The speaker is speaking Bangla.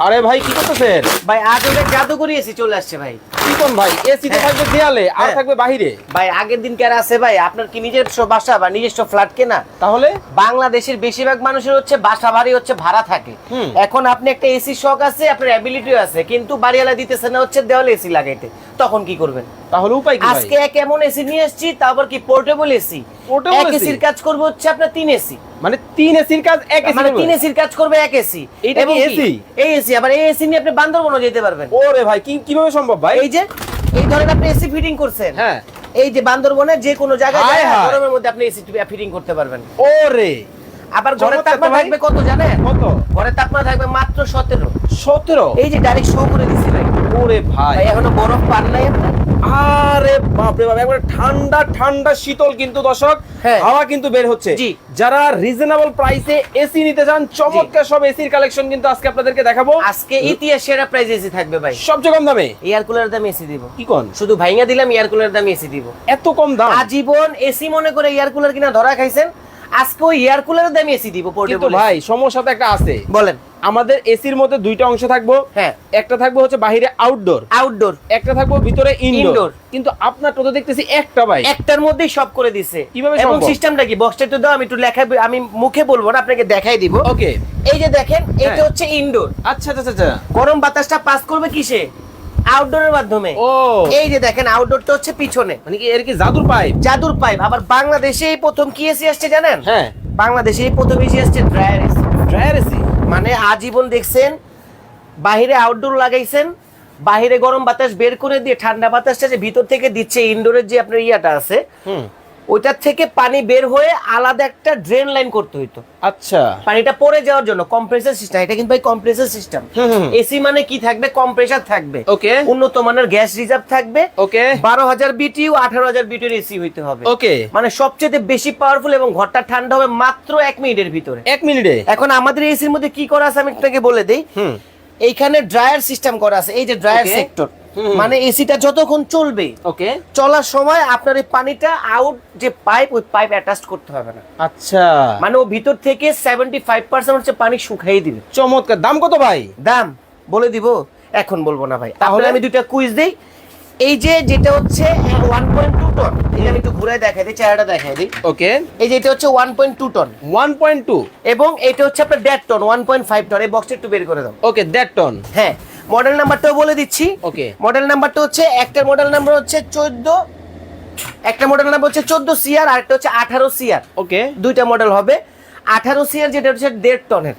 আরে ভাই কি করতেছেন? ভাই আজ ওটা জাদুকরি এসি চলে আসছে ভাই। কি কোন ভাই? এসি তো হ্যাঁ। থাকবে দেয়ালে আর হ্যাঁ। থাকবে বাহিরে। ভাই আগের দিন কে আর আছে ভাই? আপনার কি নিজস্ব বাসা বা নিজস্ব ফ্ল্যাট কেনা? তাহলে? বাংলাদেশের বেশিরভাগ মানুষের হচ্ছে বাসা বাড়ি হচ্ছে ভাড়া থাকে। এখন আপনি একটা এসি শখ আছে আপনার অ্যাবিলিটিও আছে কিন্তু বাড়িওয়ালা দিতেছে না হচ্ছে দেওয়ালে এসি লাগাইতে। তখন কি করবেন? তাহলে উপায় কি আজকে এক এমন এসি নিয়ে এসেছি তারপর কি পোর্টেবল এসি এক AC? এসির কাজ করবে হচ্ছে আপনার তিন এসি মানে তিন এসির কাজ এক এসি মানে তিন এসির কাজ করবে এক এসি এইটা কি AC? এই এসি আবার এই এসি নিয়ে আপনি বান্দরবনও যেতে পারবেন। ওরে ভাই কি কীভাবে সম্ভব ভাই? এই যে এই ধরেন আপনি এসি ফিটিং করছেন। হ্যাঁ। এই যে বান্দরবনের যে কোনো জায়গায় যায়, গরমের মধ্যে আপনি এসি ফিটিং করতে পারবেন। ওরে। আবার ঘরের তাপমাত্রা থাকবে কত জানেন? কত? ঘরের তাপমাত্রা থাকবে মাত্র সতেরো। সতেরো? এই যে ডাইরেক্ট শো করে দিছি ভাই। ওরে ভাই এখনও বরফ পান নাই আপনি? বাপরে বাপ একবারে ঠান্ডা ঠান্ডা শীতল কিন্তু দর্শক হ্যাঁ। হাওয়া কিন্তু বের হচ্ছে। যারা রিজনেবল প্রাইসে এসি নিতে চান চমৎকার সব এসির কালেকশন কিন্তু আজকে আপনাদেরকে দেখাবো। আজকে ইতিহাস সেরা প্রাইস এসি থাকবে ভাই। সবচেয়ে কম দামে? এয়ার কুলার দাম এসি দিব। কি কোন? শুধু ভাইঙ্গা দিলাম এয়ার কুলার দাম এসি দিব। এত কম দাম? আজীবন এসি মনে করে এয়ার কুলার কিনা ধরা খাইছেন? আজকে ওই এয়ার কুলারের দাম এসি দিব পোর্টেবল ভাই সমস্যা তো একটা আছে। বলেন। আমাদের এসির মধ্যে দুইটা অংশ থাকব। হ্যাঁ। একটা থাকব হচ্ছে বাইরে আউটডোর আউটডোর একটা থাকব ভিতরে ইনডোর কিন্তু আপনার তো দেখতেছি একটা ভাই। একটার মধ্যেই সব করে দিছে। কীভাবে এবং? সিস্টেমটা কি? বক্সটা একটু দাও আমি একটু লেখা আমি মুখে বলব না আপনাকে দেখাই দিব। ওকে এই যে দেখেন এটা হ্যাঁ। হচ্ছে ইনডোর আচ্ছা আচ্ছা আচ্ছা গরম বাতাসটা পাস করবে কিসে? আউটডোরের মাধ্যমে। ও। এই যে দেখেন আউটডোরটা হচ্ছে পিছনে। মানে কি এর কি জাদুর পাইপ? জাদুর পাইপ। আবার বাংলাদেশে এই প্রথম কি এসি আসছে জানেন? হ্যাঁ। বাংলাদেশে এই প্রথম এসি আসছে ড্রায়ার এসি ড্রায়ার এসি মানে আজীবন দেখছেন বাহিরে আউটডোর লাগাইছেন বাহিরে গরম বাতাস বের করে দিয়ে ঠান্ডা বাতাসটা যে ভিতর থেকে দিচ্ছে ইনডোরের যে আপনার ইয়াটা আছে হুম। ওইটার থেকে পানি বের হয়ে আলাদা একটা ড্রেন লাইন করতে হইতো। আচ্ছা। পানিটা পড়ে যাওয়ার জন্য কম্প্রেসার সিস্টেম এটা কিন্তু ভাই কম্প্রেসার সিস্টেম। এসি মানে কি থাকবে? কম্প্রেসার থাকবে। ওকে। উন্নত মানের গ্যাস রিজার্ভ থাকবে। ওকে। বারো হাজার বিটিউ আঠারো হাজার বিটিউর এসি হইতে হবে। ওকে। মানে সবচেয়ে বেশি পাওয়ারফুল এবং ঘরটা ঠান্ডা হবে মাত্র এক মিনিটের ভিতরে। এক মিনিটে? এখন আমাদের এসির মধ্যে কি করা আছে আমি আপনাকে বলে দেই। হুম। এইখানে ড্রায়ার সিস্টেম করা আছে। এই যে ড্রায়ার সেক্টর। মানে এসিটা যতক্ষণ চলবে ওকে। চলার সময় আপনার এই পানিটা আউট যে পাইপ ওই পাইপ অ্যাটাচ করতে হবে না। আচ্ছা। মানে ও ভিতর থেকে সেভেন্টি ফাইভ পার্সেন্ট হচ্ছে পানি শুকাই দিবে। চমৎকার। দাম কত ভাই? দাম বলে দিব এখন বলব না ভাই। তাহলে? আমি দুইটা কুইজ দেই। এই যে যেটা হচ্ছে ওয়ান পয়েন্ট টু টন এটা আমি একটু ঘুরে দেখাই দিই চেহারাটা দেখাই দিই। ওকে। এই যে এটা হচ্ছে one point two ton one point two এবং এটা হচ্ছে আপনার দেড় ton one point five ton এই বক্সটা একটু বের করে দাও। ওকে দেড় টন হ্যাঁ মডেল নাম্বারটাও বলে দিচ্ছি। ওকে। মডেল নাম্বারটা হচ্ছে একটা মডেল নাম্বার হচ্ছে চোদ্দ একটা মডেল নাম্বার হচ্ছে চোদ্দ সিআর আর একটা হচ্ছে আঠারো সিআর ওকে। দুইটা মডেল হবে। আঠারো সিআর যেটা হচ্ছে দেড় টনের।